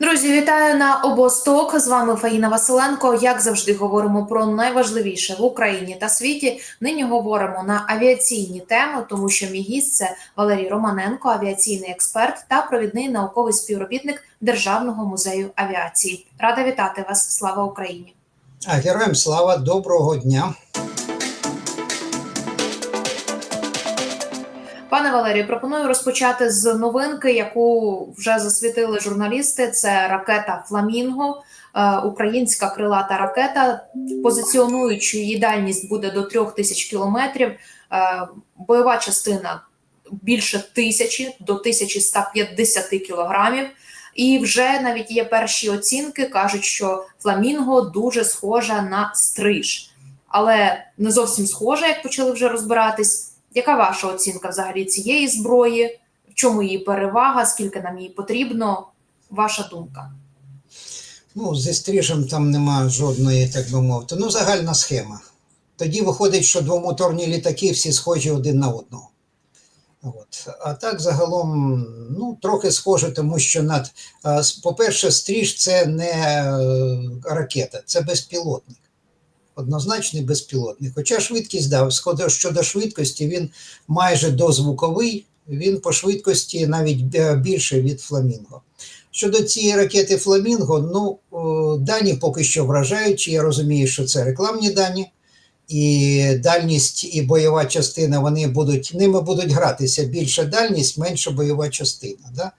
Друзі, вітаю на обосток. З вами Фаїна Василенко. Як завжди, говоримо про найважливіше в Україні та світі. Нині говоримо на авіаційні теми, тому що мій гість – це Валерій Романенко, авіаційний експерт та провідний науковий співробітник Державного музею авіації. Рада вітати вас! Слава Україні! А героям слава, доброго дня. Пане Валерію, пропоную розпочати з новинки, яку вже засвітили журналісти. Це ракета Фламінго, е, українська крилата ракета. Позиціонуючи її дальність буде до трьох тисяч кілометрів. Е, бойова частина більше тисячі до 1150 кілограмів. І вже навіть є перші оцінки, кажуть, що фламінго дуже схожа на стриж, але не зовсім схожа, як почали вже розбиратись. Яка ваша оцінка взагалі цієї зброї? В чому її перевага? Скільки нам її потрібно? Ваша думка? Ну, зі стрижем там нема жодної, так би мовити. Ну, загальна схема. Тоді виходить, що двомоторні літаки всі схожі один на одного. От. А так загалом, ну, трохи схоже, тому що над, по-перше, стріж це не е, ракета, це безпілотник. Однозначний безпілотник. Хоча швидкість сходу щодо швидкості, він майже дозвуковий, він по швидкості навіть е, більше від фламінго. Щодо цієї ракети Фламінго, ну дані поки що вражаючі. Я розумію, що це рекламні дані, і дальність і бойова частина вони будуть ними будуть гратися. Більша дальність, менша бойова частина. Да?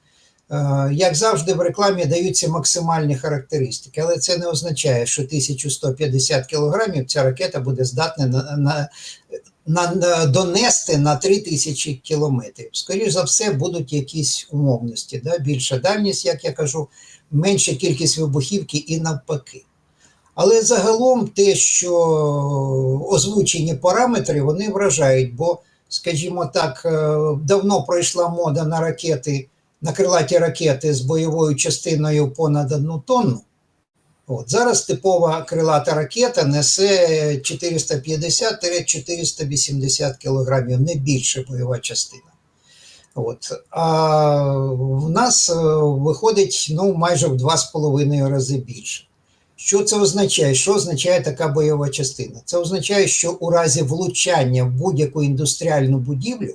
Е, Як завжди, в рекламі даються максимальні характеристики, але це не означає, що 1150 кілограмів ця ракета буде здатна на, на, на, на донести на 3000 кілометрів. Скоріше за все, будуть якісь умовності. Да? Більша дальність, як я кажу, менша кількість вибухівки і навпаки. Але загалом те, що озвучені параметри, вони вражають, бо, скажімо так, е, давно пройшла мода на ракети, на крилаті ракети з бойовою частиною понад одну тонну. От, зараз типова крилата ракета несе 450-480 кілограмів, не більше бойова частина. От. А в нас е, виходить ну, майже в 2,5 рази більше. Що це означає? Що означає така бойова частина? Це означає, що у разі влучання в будь-яку індустріальну будівлю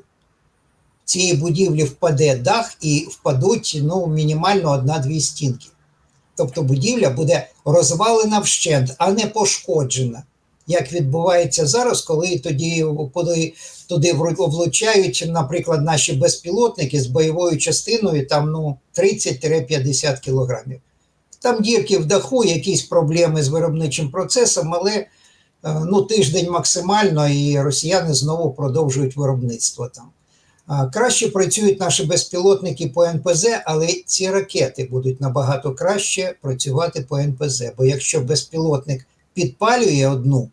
цієї будівлі впаде дах і впадуть ну, мінімально одна-дві стінки. Тобто будівля буде розвалена вщент, а не пошкоджена. Як відбувається зараз, коли тоді коли туди влучають, наприклад, наші безпілотники з бойовою частиною там ну, 30-50 кілограмів. Там дірки в даху, якісь проблеми з виробничим процесом, але е, ну, тиждень максимально, і росіяни знову продовжують виробництво там. Краще працюють наші безпілотники по НПЗ, але ці ракети будуть набагато краще працювати по НПЗ. Бо якщо безпілотник підпалює одну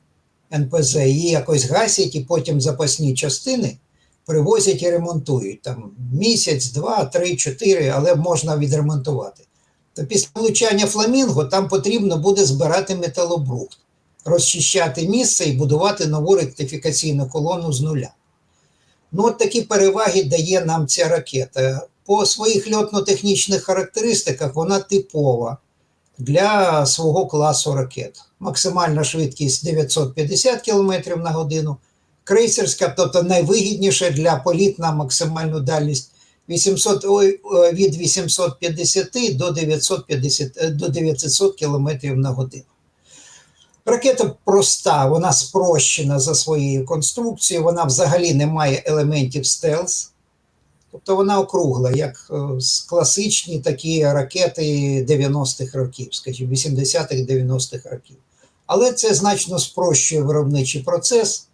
НПЗ, її якось гасять, і потім запасні частини привозять і ремонтують. Там місяць, два, три, чотири, але можна відремонтувати. То після влучання фламінго там потрібно буде збирати металобрухт, розчищати місце і будувати нову ректифікаційну колону з нуля. Ну, от такі переваги дає нам ця ракета. По своїх льотно-технічних характеристиках вона типова для свого класу ракет. Максимальна швидкість 950 км на годину, крейсерська, тобто найвигідніше для політ на максимальну дальність 800, ой, е, від 850 до 950, е, до 900 км на годину. Ракета проста, вона спрощена за своєю конструкцією, вона взагалі не має елементів стелс. Тобто вона округла, як е, класичні такі ракети 90-х років, скажімо, 80-х, 90-х років. Але це значно спрощує виробничий процес.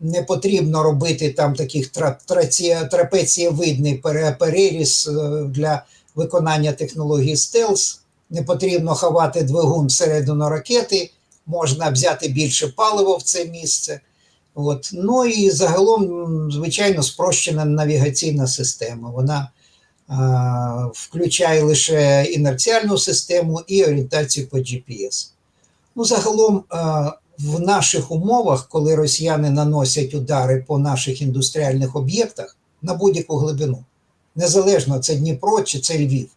Не потрібно робити там таких тра- трапецієвидний переріз е, для виконання технології стелс. Не потрібно ховати двигун всередину ракети, можна взяти більше палива в це місце. От. Ну і загалом, звичайно, спрощена навігаційна система. Вона а, включає лише інерціальну систему і орієнтацію по GPS. Ну, загалом, а, в наших умовах, коли росіяни наносять удари по наших індустріальних об'єктах на будь-яку глибину, незалежно це Дніпро чи це Львів,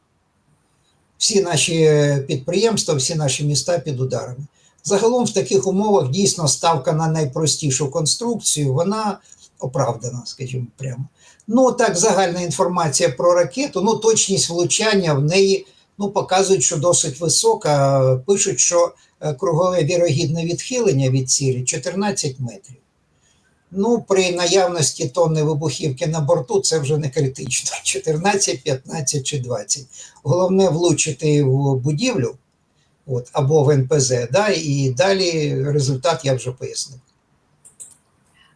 всі наші підприємства, всі наші міста під ударами. Загалом в таких умовах дійсно ставка на найпростішу конструкцію, вона оправдана, скажімо прямо. Ну, так, загальна інформація про ракету, ну, точність влучання в неї ну, показують, що досить висока. Пишуть, що е, кругове вірогідне відхилення від цілі 14 метрів. Ну, при наявності тонни вибухівки на борту це вже не критично. 14, 15 чи 20. Головне влучити в будівлю от, або в НПЗ, да, і далі результат я вже пояснив.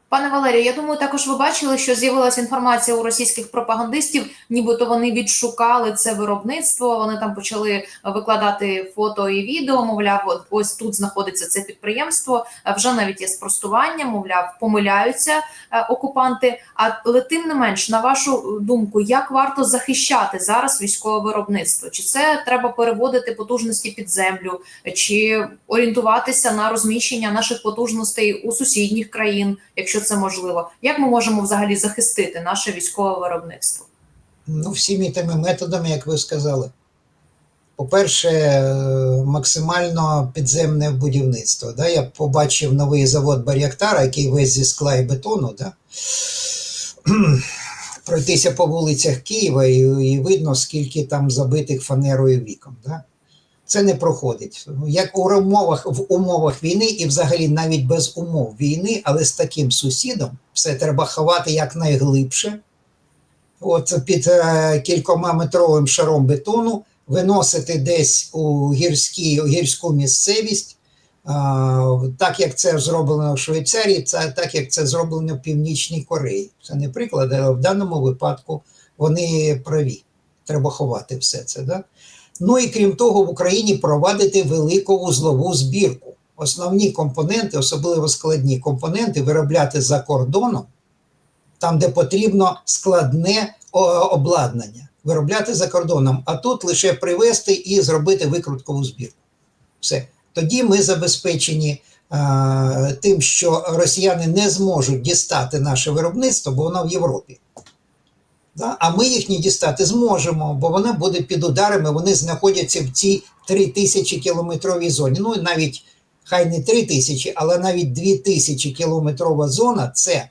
Пане Валерію, я думаю, також ви бачили, що з'явилася інформація у російських пропагандистів, нібито вони відшукали це виробництво. Вони там почали викладати фото і відео. Мовляв, ось тут знаходиться це підприємство. Е, Вже навіть є спростування, мовляв, помиляються е, окупанти. Але тим не менш, на вашу думку, як варто захищати зараз військове виробництво? Чи це треба переводити потужності під землю, чи орієнтуватися на розміщення наших потужностей у сусідніх країн, якщо це можливо? Як ми можемо взагалі захистити наше військове виробництво? Ну, всіми тими методами, як ви сказали. По-перше, е, максимально підземне будівництво. Да? Я побачив новий завод Бар'яктара, який весь зі скла і бетону. Да? Пройтися по вулицях Києва і, і видно, скільки там забитих фанерою вікон. Да? Це не проходить. Як у умовах, в умовах війни, і взагалі навіть без умов війни, але з таким сусідом все треба ховати якнайглибше. От під е, кількома метровим шаром бетону виносити десь у гірські, у гірську місцевість, а, так як це зроблено в Швейцарії, це так як це зроблено в Північній Кореї. Це не приклад, але в даному випадку вони праві. Треба ховати все це. Да? Ну і крім того, в Україні провадити велику вузлову збірку. Основні компоненти, особливо складні компоненти, виробляти за кордоном, там, де потрібно складне обладнання, виробляти за кордоном, а тут лише привезти і зробити викруткову збірку. Все. Тоді ми забезпечені а, тим, що росіяни не зможуть дістати наше виробництво, бо воно в Європі. А ми їх дістати зможемо, бо воно буде під ударами, вони знаходяться в цій 3000 кілометровій зоні. Ну, навіть хай не 3000, але навіть 2000 кілометрова зона це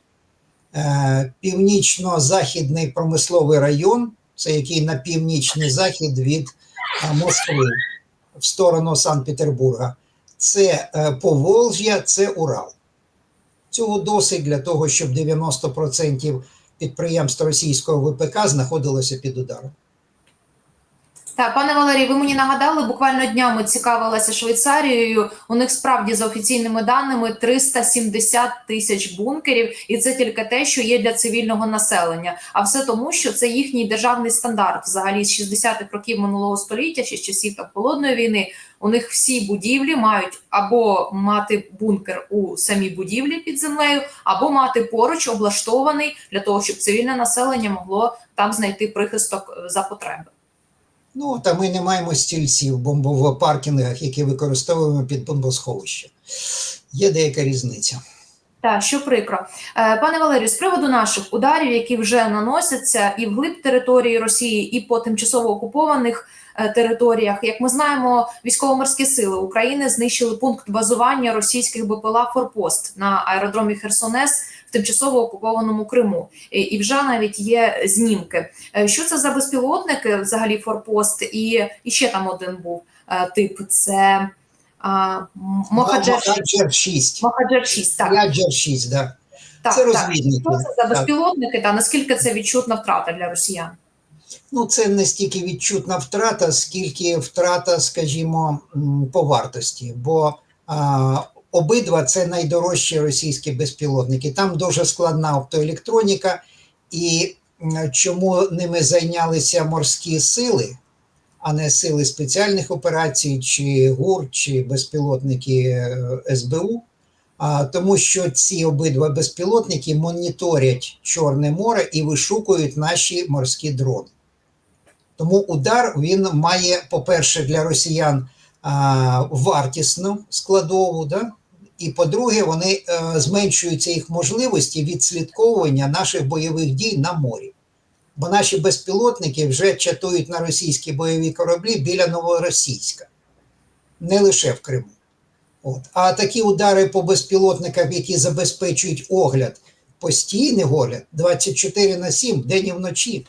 е, північно-західний промисловий район, це який на північний захід від е, Москви в сторону Санкт-Петербурга. Це е, Поволжя, це Урал. Цього досить для того, щоб 90% підприємств російського ВПК знаходилося під ударом. Так, пане Валерій, ви мені нагадали, буквально днями цікавилася Швейцарією. У них справді за офіційними даними 370 тисяч бункерів, і це тільки те, що є для цивільного населення. А все тому, що це їхній державний стандарт. Взагалі з 60-х років минулого століття, ще з часів там холодної війни. У них всі будівлі мають або мати бункер у самій будівлі під землею, або мати поруч облаштований для того, щоб цивільне населення могло там знайти прихисток е, за потреби. Ну, та ми не маємо стільців в паркінгах, які використовуємо під бомбосховище. Є деяка різниця. Так, що прикро. Е, Пане Валерію, з приводу наших ударів, які вже наносяться і вглиб території Росії, і по тимчасово окупованих е, територіях, як ми знаємо, військово-морські сили України знищили пункт базування російських БПЛА Форпост на аеродромі Херсонес тимчасово окупованому Криму. І, вже навіть є знімки. Е, Що це за безпілотники? Взагалі Форпост, і, і ще там один був е, тип. Це Мохаджер 6. Мохаджер 6, так. Мохаджер 6, да. Так, це розвідники. Що це за безпілотники та наскільки це відчутна втрата для росіян? Ну, це не стільки відчутна втрата, скільки втрата, скажімо, по вартості. Бо а, обидва це найдорожчі російські безпілотники. Там дуже складна оптоелектроніка, і чому ними зайнялися морські сили, а не сили спеціальних операцій, чи ГУР, чи безпілотники е, СБУ. А, тому що ці обидва безпілотники моніторять Чорне море і вишукують наші морські дрони. Тому удар він має, по-перше, для росіян а, вартісну складову, да? І по-друге, вони е, зменшуються їх можливості відслідковування наших бойових дій на морі. Бо наші безпілотники вже чатують на російські бойові кораблі біля Новоросійська, не лише в Криму. От. А такі удари по безпілотниках, які забезпечують огляд, постійний огляд 24 на 7, день і вночі,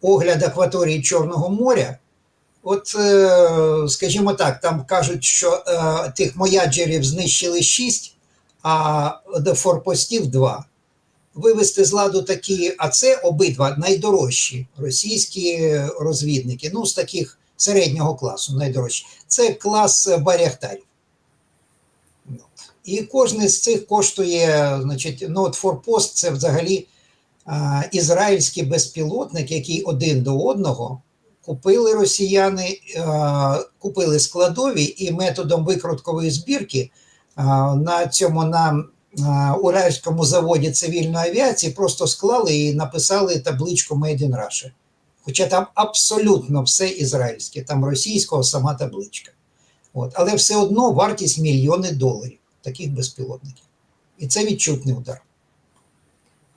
огляд акваторії Чорного моря. От, е, скажімо так, там кажуть, що е, тих мояджерів знищили 6, а до форпостів 2. Вивести з ладу такі, а це обидва найдорожчі російські розвідники, ну, з таких середнього класу, найдорожчі. Це клас баряхтарів. І кожен з цих коштує, значить, ну, от форпост це взагалі а, ізраїльський безпілотник, який один до одного купили росіяни, купили складові і методом викруткової збірки на цьому на Уральському заводі цивільної авіації просто склали і написали табличку Made in Russia. Хоча там абсолютно все ізраїльське, там російського сама табличка. От. Але все одно вартість мільйони доларів таких безпілотників. І це відчутний удар.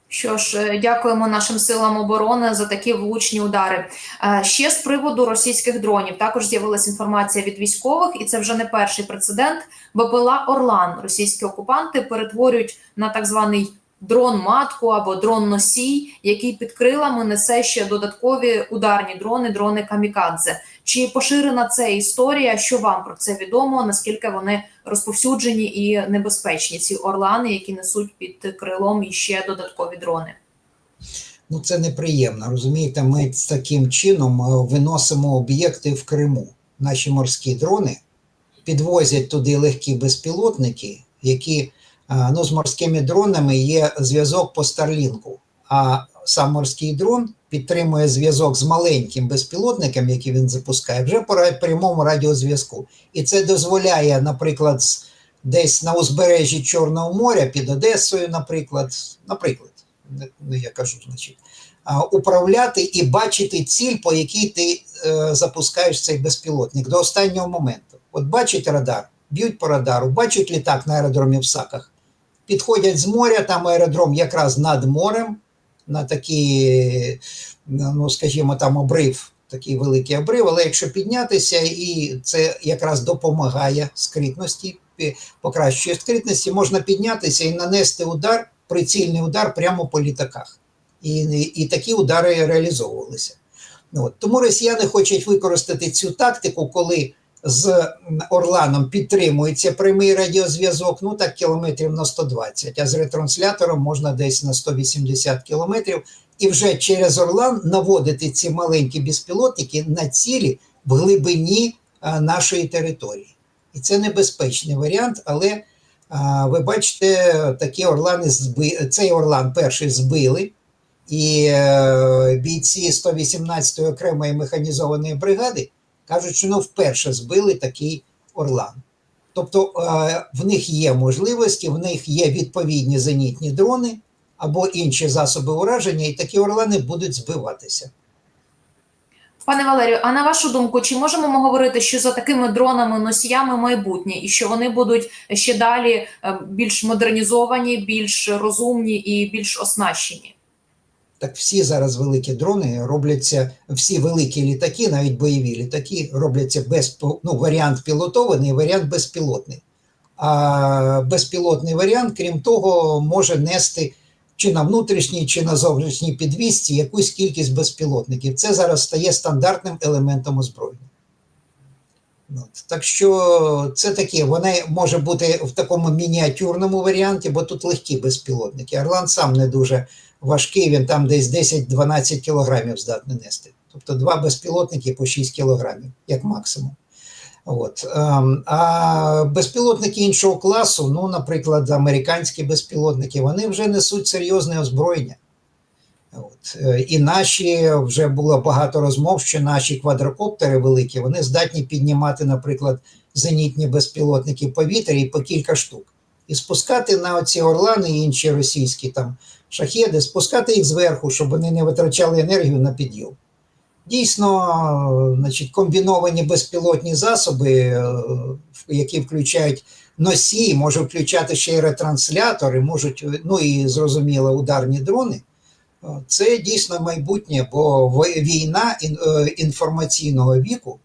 Що ж, е, дякуємо нашим силам оборони за такі влучні удари. Е, Ще з приводу російських дронів також з'явилася інформація від військових, і це вже не перший прецедент. БПЛА Орлан російські окупанти перетворюють на так званий дрон-матку або дрон-носій, який під крилами несе ще додаткові ударні дрони, дрони камікадзе. Чи поширена це історія? Що вам про це відомо? Наскільки вони розповсюджені і небезпечні? Ці орлани, які несуть під крилом іще додаткові дрони? Ну, це неприємно. Розумієте, ми таким чином е, виносимо об'єкти в Криму. Наші морські дрони підвозять туди легкі безпілотники, які ну, з морськими дронами є зв'язок по Старлінку. А сам морський дрон підтримує зв'язок з маленьким безпілотником, який він запускає, вже по прямому радіозв'язку. І це дозволяє, наприклад, десь на узбережжі Чорного моря під Одесою, наприклад, наприклад, не, я кажу, значить, управляти і бачити ціль, по якій ти е, запускаєш цей безпілотник до останнього моменту. От бачить радар, б'ють по радару, бачать літак на аеродромі в Саках, підходять з моря, там аеродром якраз над морем, на такий, ну скажімо, там обрив, такий великий обрив, але якщо піднятися, і це якраз допомагає скритності, покращує скритності, можна піднятися і нанести удар, прицільний удар прямо по літаках. І, і такі удари реалізовувалися. От. Тому росіяни хочуть використати цю тактику, коли з Орланом підтримується прямий радіозв'язок, ну так кілометрів на 120, а з ретранслятором можна десь на 180 кілометрів, і вже через Орлан наводити ці маленькі безпілотники на цілі в глибині а, нашої території. І це небезпечний варіант, але а, ви бачите, такі орлани зби... цей орлан перший збили, і е, бійці 118-ї окремої механізованої бригади кажуть, що ну вперше збили такий орлан. Тобто е, в них є можливості, в них є відповідні зенітні дрони або інші засоби ураження, і такі орлани будуть збиватися. Пане Валерію, а на вашу думку, чи можемо ми говорити, що за такими дронами носіями майбутнє, і що вони будуть ще далі е, більш модернізовані, більш розумні і більш оснащені? Так всі зараз великі дрони робляться, всі великі літаки, навіть бойові літаки, робляться без ну, варіант пілотований, варіант безпілотний. А безпілотний варіант, крім того, може нести чи на внутрішній, чи на зовнішній підвісці якусь кількість безпілотників. Це зараз стає стандартним елементом озброєння. От. Так що це таке, вона може бути в такому мініатюрному варіанті, бо тут легкі безпілотники. Орлан сам не дуже важкий, він там десь 10-12 кілограмів здатний нести. Тобто два безпілотники по 6 кілограмів, як максимум. От. ем, А безпілотники іншого класу, ну, наприклад, американські безпілотники, вони вже несуть серйозне озброєння. От. е, І наші вже було багато розмов, що наші квадрокоптери великі, вони здатні піднімати, наприклад, зенітні безпілотники повітря і по кілька штук. І спускати на оці орлани і інші російські там шахеди, спускати їх зверху, щоб вони не витрачали енергію на підйом. Дійсно, значить, комбіновані безпілотні засоби, е, які включають носії, може включати ще й ретранслятори, можуть, ну і зрозуміло, ударні дрони. Це дійсно майбутнє, бо війна е, інформаційного віку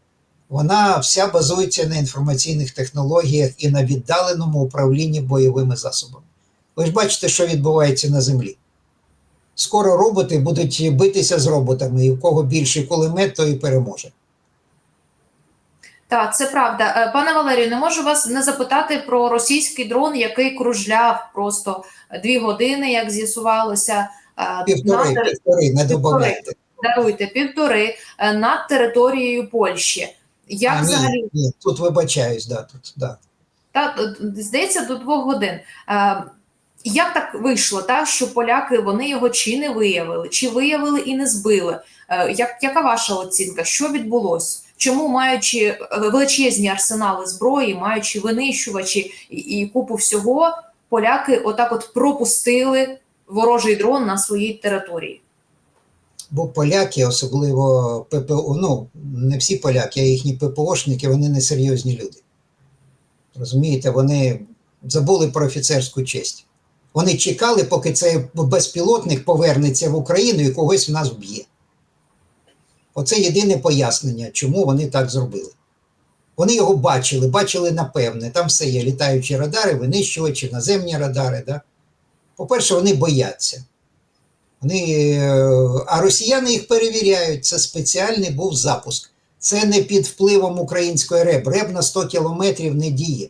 вона вся базується на інформаційних технологіях і на віддаленому управлінні бойовими засобами. Ви ж бачите, що відбувається на землі. Скоро роботи будуть битися з роботами, і в кого більший кулемет, той і переможе. Так, це правда. Е, Пане Валерію, не можу вас не запитати про російський дрон, який кружляв просто дві години, як з'ясувалося. е, Півтори, над- півтори, не додавайте. даруйте півтори е, над територією Польщі. Як А, ні, взагалі ні, тут вибачаюсь, да, тут, да. та здається до двох годин? Як так вийшло, та що поляки вони його чи не виявили, чи виявили і не збили? Е, Як яка ваша оцінка? Що відбулося? Чому маючи е, величезні арсенали зброї, маючи винищувачі і, і купу всього, поляки отак от пропустили ворожий дрон на своїй території? Бо поляки, особливо ППО, ну не всі поляки, а їхні ППОшники, вони не серйозні люди. Розумієте, вони забули про офіцерську честь. Вони чекали, поки цей безпілотник повернеться в Україну і когось в нас вб'є. Оце єдине пояснення, чому вони так зробили. Вони його бачили, бачили напевне. Там все є літаючі радари, винищувачі, наземні радари. Да? По-перше, вони бояться. Вони, е, а росіяни їх перевіряють. Це спеціальний був запуск. Це не під впливом української РЕБ. РЕБ на 100 кілометрів не діє.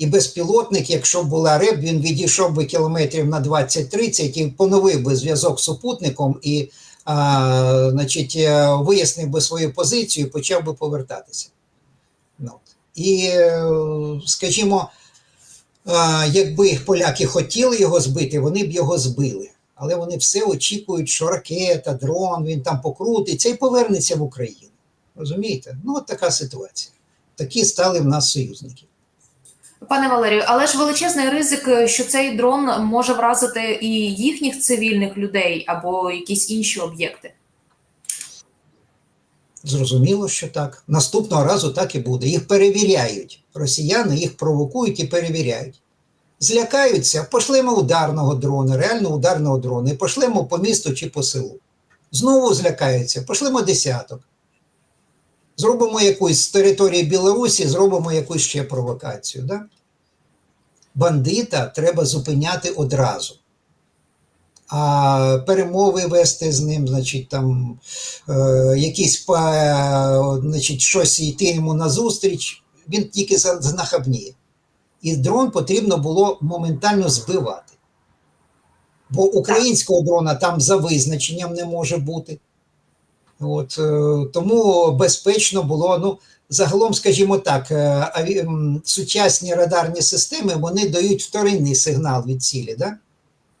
І безпілотник, якщо була РЕБ, він відійшов би кілометрів на 20-30 і поновив би зв'язок з супутником і а, значить, е, вияснив би свою позицію і почав би повертатися. Ну. І, е, скажімо, а, якби поляки хотіли його збити, вони б його збили. Але вони все очікують, що ракета, дрон, він там покрутиться і повернеться в Україну. Розумієте? Ну, от така ситуація. Такі стали в нас союзники. Пане Валерію, але ж величезний ризик, е, що цей дрон може вразити і їхніх цивільних людей або якісь інші об'єкти. Зрозуміло, що так. Наступного разу так і буде. Їх перевіряють. Росіяни їх провокують і перевіряють. Злякаються, пошлемо ударного дрона, реально ударного дрона, і пошлемо по місту чи по селу. Знову злякаються, пошлемо десяток. Зробимо якусь з території Білорусі, зробимо якусь ще провокацію. Да? Бандита треба зупиняти одразу. А перемови вести з ним, значить, там е, якісь значить, щось йти йому назустріч, він тільки знахабніє. І дрон потрібно було моментально збивати. Бо українського дрона там за визначенням не може бути. От, е, тому безпечно було. Ну, загалом, скажімо так, е, сучасні радарні системи вони дають вторинний сигнал від цілі. Да?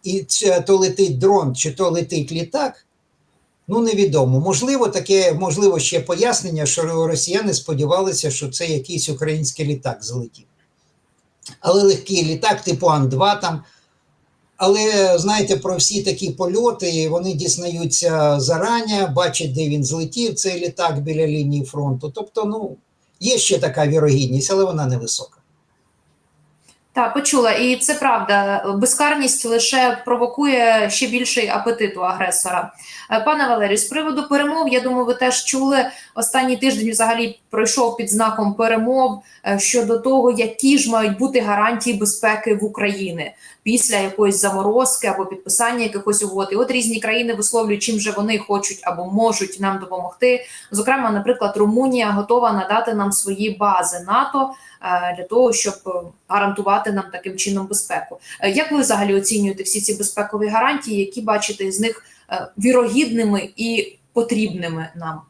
І то летить дрон, чи то летить літак, ну невідомо. Можливо, таке, можливо, ще пояснення, що росіяни сподівалися, що це якийсь український літак злетів. Але легкий літак, типу Ан-2 там. Але знаєте, про всі такі польоти вони дізнаються зарані, бачать, де він злетів, цей літак біля лінії фронту. Тобто, ну, є ще така вірогідність, але вона невисока. Так, почула, і це правда. Безкарність лише провокує ще більший апетит у агресора. Е, Пане Валерію, з приводу перемов, я думаю, ви теж чули останній тиждень. Взагалі пройшов під знаком перемов е, щодо того, які ж мають бути гарантії безпеки в Україні після якоїсь заморозки або підписання якихось угод. І от різні країни висловлюють, чим же вони хочуть або можуть нам допомогти. Зокрема, наприклад, Румунія готова надати нам свої бази НАТО е, для того, щоб е, гарантувати нам таким чином безпеку. Як ви взагалі оцінюєте всі ці безпекові гарантії, які бачите з них вірогідними і потрібними нам?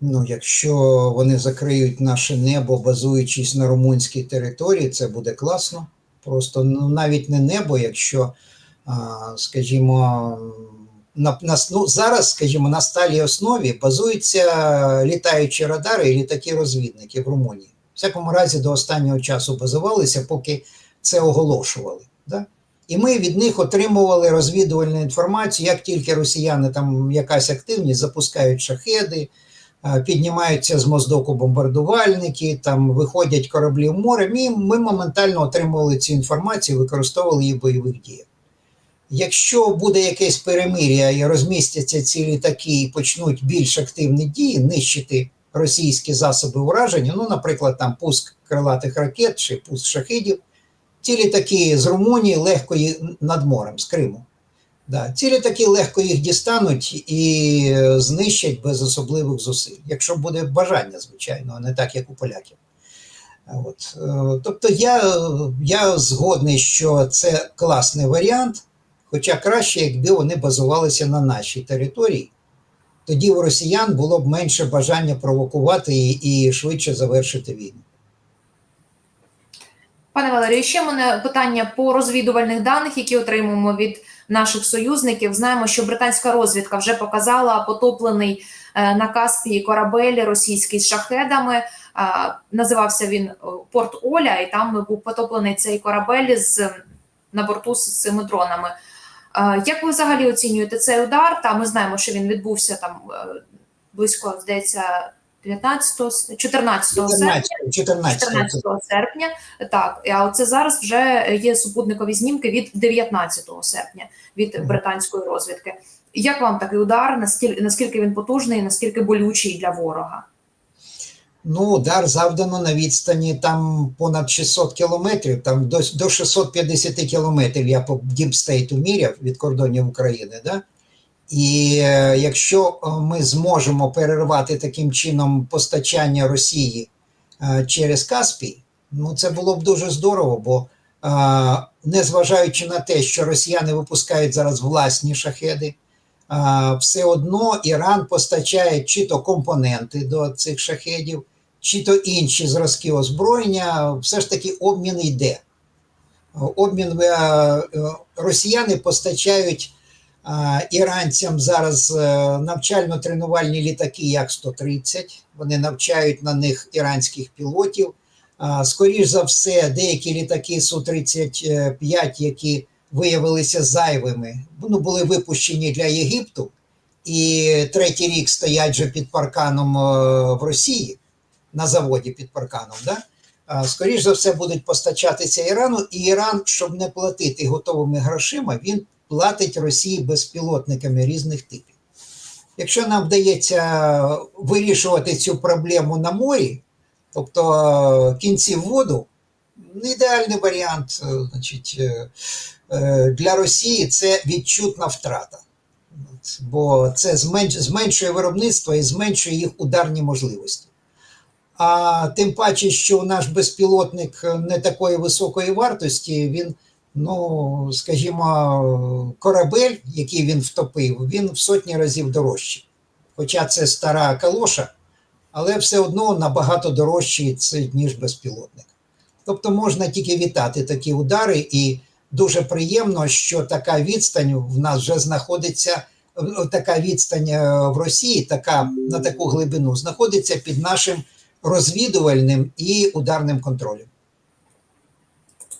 Ну, якщо вони закриють наше небо, базуючись на румунській території, це буде класно. Просто ну, навіть не небо, якщо, скажімо, на, на, ну, зараз, скажімо, на сталій основі базуються літаючі радари і літаки-розвідники в Румунії. В всякому разі, до останнього часу базувалися, поки це оголошували. Да? І ми від них отримували розвідувальну інформацію, як тільки росіяни там якась активність запускають шахеди, піднімаються з моздоку бомбардувальники, там виходять кораблі в море. Ми, ми моментально отримували цю інформацію, використовували її в бойових діях. Якщо буде якесь перемир'я і розмістяться ці літаки і почнуть більш активні дії, нищити російські засоби ураження, ну, наприклад, там пуск крилатих ракет чи пуск шахидів, ці літаки з Румунії легко над морем, з Криму. Да, ці літаки легко їх дістануть і е, знищать без особливих зусиль, якщо буде бажання, звичайно, а не так, як у поляків. От. е, Тобто я, я згодний, що це класний варіант, хоча краще, якби вони базувалися на нашій території. Тоді у росіян було б менше бажання провокувати і, і швидше завершити війну. Пане Валерію, ще мене питання по розвідувальних даних, які отримуємо від наших союзників. Знаємо, що британська розвідка вже показала потоплений е, на Каспії корабель російський з шахедами. Називався він е, Порт Оля, і там був потоплений цей корабель з на борту з цими дронами. Е, Як ви взагалі оцінюєте цей удар? Та ми знаємо, що він відбувся там близько, здається, 19 с- 14 серпня. 14, 14, 14 серпня. Так, а оце зараз вже є супутникові знімки від 19 серпня від британської розвідки. Як вам такий удар? Наскільки наскільки він потужний, наскільки болючий для ворога? Ну, удар завдано на відстані там понад 600 кілометрів, там до, до 650 кілометрів я по діпстейту міряв від кордонів України. Да? І е, якщо е, ми зможемо перервати таким чином постачання Росії е, через Каспій, ну це було б дуже здорово, бо незважаючи на те, що росіяни випускають зараз власні шахеди, все одно Іран постачає чи то компоненти до цих шахедів, чи то інші зразки озброєння, все ж таки обмін йде. Обмін росіяни постачають іранцям зараз е, навчально-тренувальні літаки Як-130. Вони навчають на них іранських пілотів. Скоріш за все, деякі літаки Су-35, які виявилися зайвими, ну, були випущені для Єгипту, і третій рік стоять же під парканом е, в Росії на заводі під парканом. Да? Скоріш за все будуть постачатися Ірану, і Іран, щоб не платити готовими грошима, він платить Росії безпілотниками різних типів. Якщо нам вдається вирішувати цю проблему на морі, тобто е, кінці в воду, не ідеальний варіант е, значить, е, для Росії це відчутна втрата. Бо це зменшує виробництво і зменшує їх ударні можливості. А тим паче, що наш безпілотник не такої високої вартості, він, ну, скажімо, корабель, який він втопив, він в сотні разів дорожчий. Хоча це стара калоша, але все одно набагато дорожчий, це, ніж безпілотник. Тобто можна тільки вітати такі удари, і дуже приємно, що така відстань в нас вже знаходиться. Така відстань е, в Росії, така на таку глибину, знаходиться під нашим розвідувальним і ударним контролем.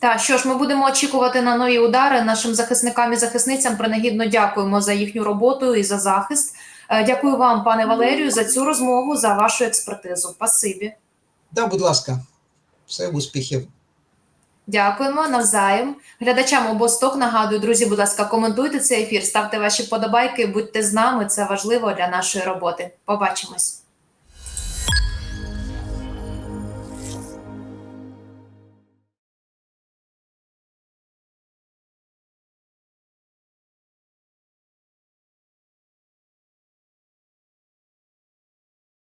Та що ж, ми будемо очікувати на нові удари нашим захисникам і захисницям. Принагідно дякуємо за їхню роботу і за захист. Е, Дякую вам, пане Валерію, за цю розмову, за вашу експертизу. Пасибі. Да, будь ласка, все успіхів. Дякуємо навзаєм. Глядачам обосток нагадую, друзі, будь ласка, коментуйте цей ефір, ставте ваші вподобайки, будьте з нами. Це важливо для нашої роботи. Побачимось.